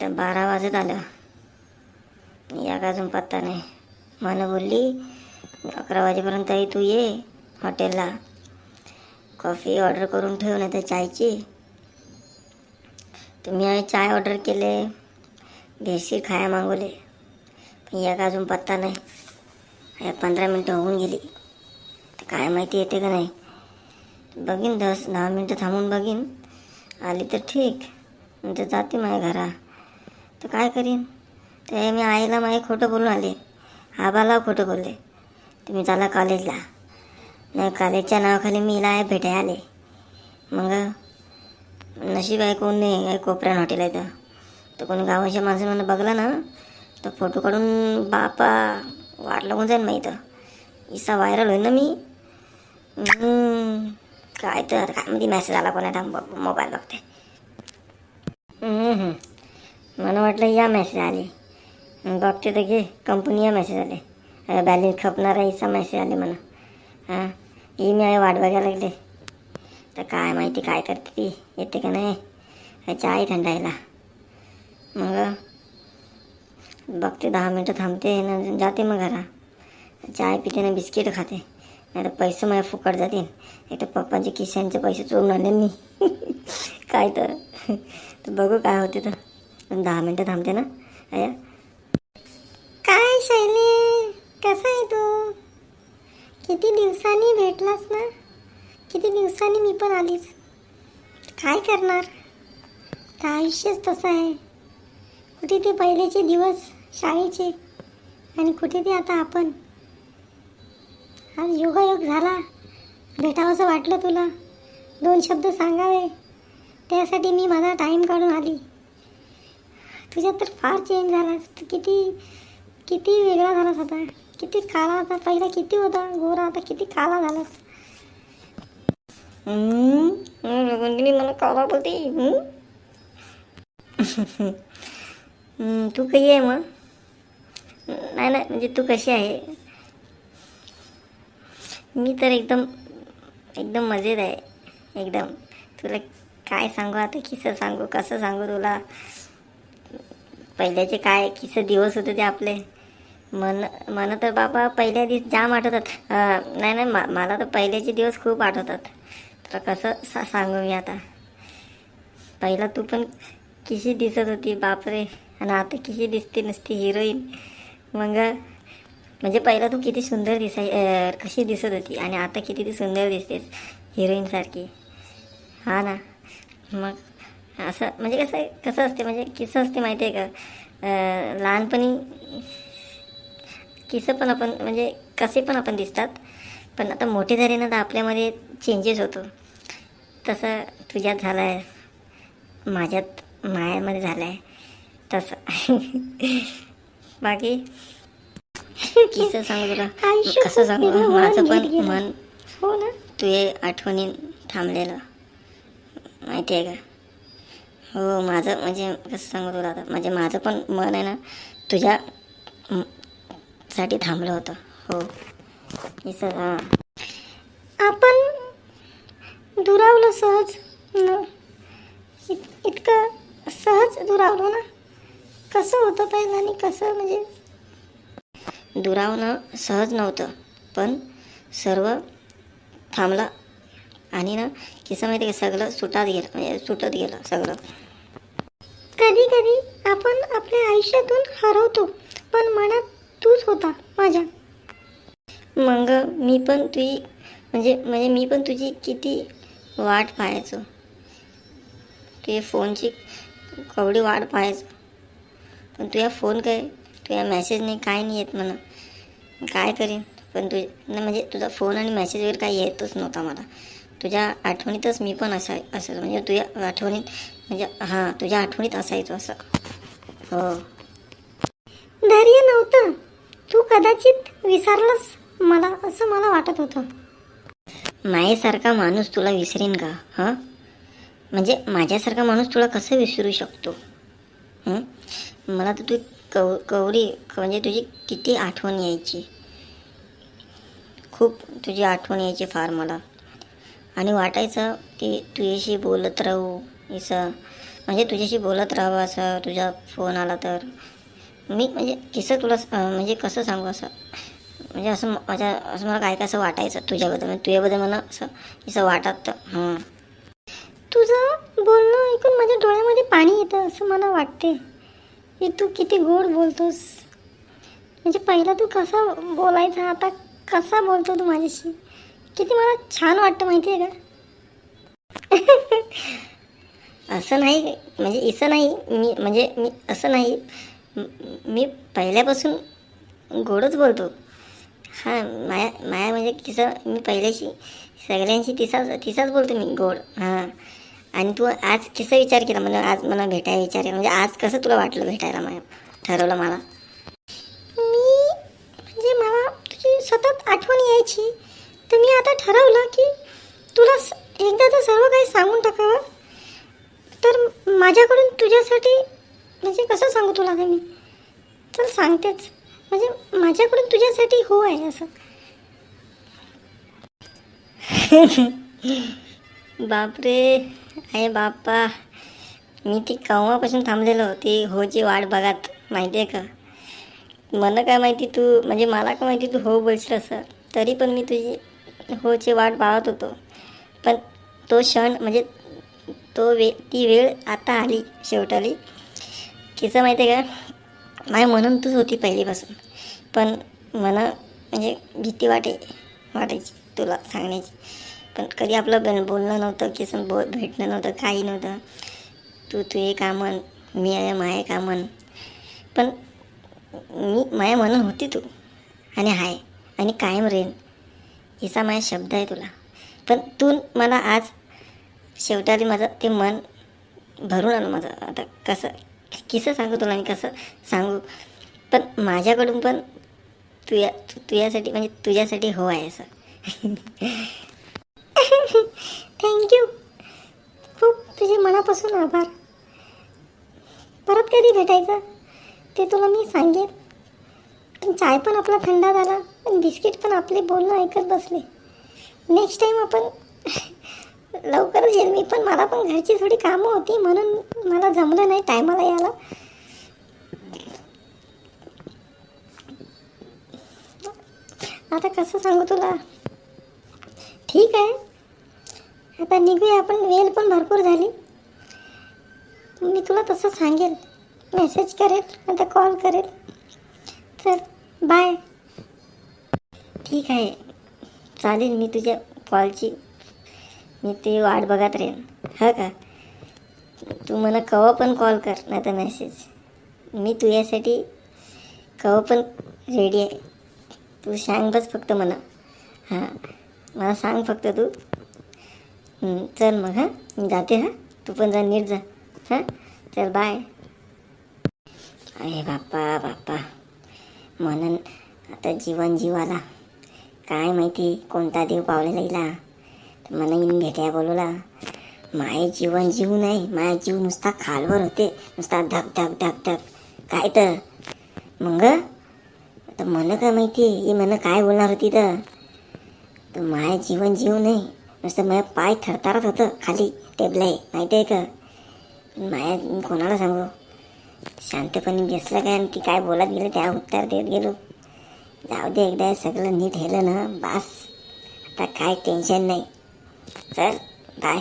तर बारा वाजत आलं. या का अजून पत्ता नाही. मला बोलली अकरा वाजेपर्यंत तरी तू ये हॉटेलला. कॉफी ऑर्डर करून ठेव नाही तर चायची. तुम्ही चाय ऑर्डर केले. भेसी खाया मागवले. पण या का अजून पत्ता नाही. पंधरा मिनटं होऊन गेली. तर काय माहिती येते का नाही. बघीन दस दहा मिनटं थांबून बघीन. आली तर ठीक. म्हणजे जाते माझ्या घरा. तर काय करीन? तर मी आईला माझे खोटं बोलून आले. आबाला खोटं बोलले. तुम्ही चला कॉलेजला. नाही कॉलेजच्या नावाखाली मी हिला भेटाय आले. मग नशीब आहे कोण नाही आहे कोपऱ्यान हॉटेल आहे तर कोण कोणी गावाच्या म्हणून बघला ना तर फोटो काढून बापा वाट लागून जाईल माहीत इसा व्हायरल होईल ना मी. काय तर काय म्हणजे मध्ये मेसेज आला कोणा मोबाईल बघते. मला वाटलं या मेसेज आले. बघते तर घे कंपनी या मेसेज आले. बॅलेन्स खपणार आहे मेसेज आले म्हणा. हां? ही मी आहे वाट बघायला लागले. तर काय माहिती काय करते ती? येते का नाही? चाय थंडायला. मग? बघते दहा मिनटं थांबते न जाते मग घरा. चाय पिते ना बिस्किट खाते. नाही तर पैसे माझ्या फुकट जातील. एक तर पप्पांचे खिशांचे पैसे चोरून आणले मी. काय तर. तर बघू काय होते तर. दहा मिनटं थांबते ना. अया काय शैली? कसा आहे तू? किती दिवसांनी भेटलास ना? किती दिवसांनी मी पण आलीस. काय करणार? तर आयुष्यच तसं आहे. कुठे ते पहिलेचे दिवस शाळेचे. आणि कुठे ते आता आपण. आज योगायोग झाला. भेटावंसं वाटलं तुला? दोन शब्द सांगावे. त्यासाठी मी माझा टाईम काढून आली. तुझ्यात तर फार चेंज झालास. किती किती वेगळा झालास आता. किती काळा होता पहिला किती होता? गोरा आता किती काळा झालास? रघुंदिनी मला काळा बोलते. तू काही आहे मग? नाही नाही म्हणजे तू कशी आहे? मी तर एकदम एकदम मजेत आहे. एकदम. तुला काय सांगू आता? किस्सं सांगू? कसं सांगू तुला? पहिल्याचे काय किस्से दिवस होते ते आपले? मन मन तर बाबा पहिल्या दिवस जाम आठवतात. नाही नाही मा मला तर पहिल्याचे दिवस खूप आठवतात. तर कसं सा सांगू मी आता? पहिला तू पण किशी दिसत होती बापरे. आणि आता किशी दिसते नुसती हिरोईन. मग म्हणजे पहिला तू किती सुंदर दिसाय कशी दिसत होती आणि आता किती ती सुंदर दिसतेस हिरोईनसारखी हा ना. मग असं म्हणजे कसं कसं असते म्हणजे किस्सं असते माहिती आहे का लहानपणी किस्सं पण आपण म्हणजे कसे पण आपण दिसतात पण आता मोठे झाले ना तर आपल्यामध्ये चेंजेस होतो. तसं तुझ्यात झालं आहे माझ्यात मायामध्ये झालं आहे तसं. बाकी? किस्सं सांगू तुला कसं सांगू माझं पण. मन हो ना? तुझे आठवणी थांबलेलं. माहिती आहे का? हो माझं म्हणजे कसं सांगू तुला आता. म्हणजे माझं पण मन आहे ना तुझ्या साठी थांबलं होतं. हो. हे सर हां. आपण दुरावलो सहज. न इत- इतकं सहज दुरावलो ना? कसं होतं पहिलं आणि कसं म्हणजे दुरावणं सहज नव्हतं. पण सर्व थांबलं. आणि ना किस्सा माहिती का? सगळं सुटात गेलं. म्हणजे सुटत गेलं सगळं. कधी कधी आपण आपल्या आयुष्यातून हरवतो पण मनात तूच होता माझ्या. मग मी पण तुझी म्हणजे म्हणजे मी पण तुझी किती वाट पाहायचो. तुझ्या फोनची कवडी वाट पाहायचो. पण तुझ्या फोन काय तुझ्या मेसेज नाही काय नाही येत म्हणा. काय करीन पण तुझ न म्हणजे तुझा फोन आणि मेसेज वगैरे काही येतच नव्हता मला. तुझ्या आठवणीतच मी पण असाय असं म्हणजे तुझ्या आठवणीत म्हणजे हां तुझ्या आठवणीत असायचो असं. हो. धैर्य नव्हतं. तू कदाचित विसरलास मला असं मला वाटत होतं. मायेसारखा माणूस तुला विसरेन का हां? म्हणजे माझ्यासारखा माणूस तुला कसं विसरू शकतो? मला तर तू कव कवडी म्हणजे तुझी किती आठवण यायची? खूप तुझी आठवण यायची फार मला. आणि वाटायचं की तुझ्याशी बोलत राहू असं. म्हणजे तुझ्याशी बोलत राहावं असं तुझा फोन आला तर. मी म्हणजे किसं तुला म्हणजे कसं सांगू असं? म्हणजे असं माझ्या असं मला काय काय असं वाटायचं तुझ्याबद्दल म्हणजे तुझ्याबद्दल मला असं असं वाटत. हं. तुझं बोलणं ऐकून माझ्या डोळ्यामध्ये पाणी येतं असं मला वाटते. की तू किती गोड बोलतोस. म्हणजे पहिला तू कसा बोलायचा आता कसा बोलतो तू माझ्याशी? किती मला छान वाटतं माहिती आहे का? असं नाही म्हणजे असं नाही मी म्हणजे मी असं नाही. मी पहिल्यापासून गोडच बोलतो. हां माया माया म्हणजे किसं मी पहिल्याशी सगळ्यांशी तिसाच तिसाच बोलतो मी गोड. हां. आणि तू आज किसा विचार केला म्हणजे आज मला भेटायला विचार केला म्हणजे आज कसं तुला वाटलं भेटायला मला? ठरवलं मला. मी म्हणजे मला तुझी सतत आठवण यायची तर मी आता ठरवलं की तुला स- एकदा तर सर्व काही सांगून टाकावं. तर माझ्याकडून तुझ्यासाठी म्हणजे कसं सांगू तुला मी? चल सांगतेच. म्हणजे माझ्याकडून तुझ्यासाठी हो आहे असं. बापरे. अरे बाप्पा मी ती केव्हापासून थांबलेलो ती होची वाट बघत माहिती आहे का? मला काय माहिती तू म्हणजे मला काय माहिती तू हो बोलशील असं. तरी पण मी तुझी होची वाट पाहत होतो. पण तो क्षण म्हणजे तो वे ती वेळ आता आली शेवटाली. कसं माहिती आहे का? माय म्हणून तूच होती पहिलीपासून. पण मला म्हणजे भीती वाटे वाटायची तुला सांगण्याची. पण कधी आपलं बन बोलणं नव्हतं की सम बो भेटणं नव्हतं काही नव्हतं. तू तुझे कामन मी आहे माय कामन पण मी माया म्हणून होती तू. आणि हाय आणि कायम रेन हिचा माझा शब्द आहे तुला. पण तू मला आज शेवटाली माझं ते मन भरून आलं माझं. आता कसं किसं सांगू तुला मी कसं सांगू? पण माझ्याकडून पण तुया तु तुझ्यासाठी म्हणजे तुझ्यासाठी हो आहे असं. थँक्यू खूप तुझे मनापासून आभार. परत कधी भेटायचं? ते तुला मी सांगेन. पण चाय पण आपला थंडा झाला पण बिस्किट पण आपले बोलणं ऐकत बसले. नेक्स्ट टाईम आपण लवकरच येईल मी पण मला पण घरची थोडी कामं होती म्हणून मला जमलं नाही टायमाला यायला. आता कसं सांगू तुला? ठीक आहे. आता निघूया आपण. वेल पण भरपूर झाली. मी तुला तसं सांगेल. मेसेज करेल. आता कॉल करेल. चल बाय ठीक आहे. चालेल मी तुझ्या कॉलची मी ती वाट बघत राहीन. हा का? तू मला कवा पण कॉल कर नाही तर मेसेज मी तुझ्यासाठी कवा पण रेडी आहे. तू सांग बस फक्त मला. हां. मला सांग फक्त तू. चल मग हां? मी जाते हां? तू पण जा नीट जा हां? चल बाय अरे बाप्पा बाप्पा. म्हणून आता जीवन जीवाला. काय माहिती कोणता देव पावलेला इला तर मला येऊन भेटाया बोलवला माये जीवन जीव नाही माझा जीव नुसता खालवर होते. नुसता धक धक धक धक. काय तर? मग? आता मला काय माहिती? ही मला काय बोलणार होती तर माय जीवन जीव नाही. नुसतं माझ्या पाय थरथरत होतं खाली. टेबलाय माहिती आहे का? माया कोणाला सांगू? शांतपणे बसलं काय आणि ती काय बोलत गेलं त्या उत्तर देत गेलो. जाऊ दे एकदा सगळं नीट हेलं ना बास. आता काय टेन्शन नाही. चल बाय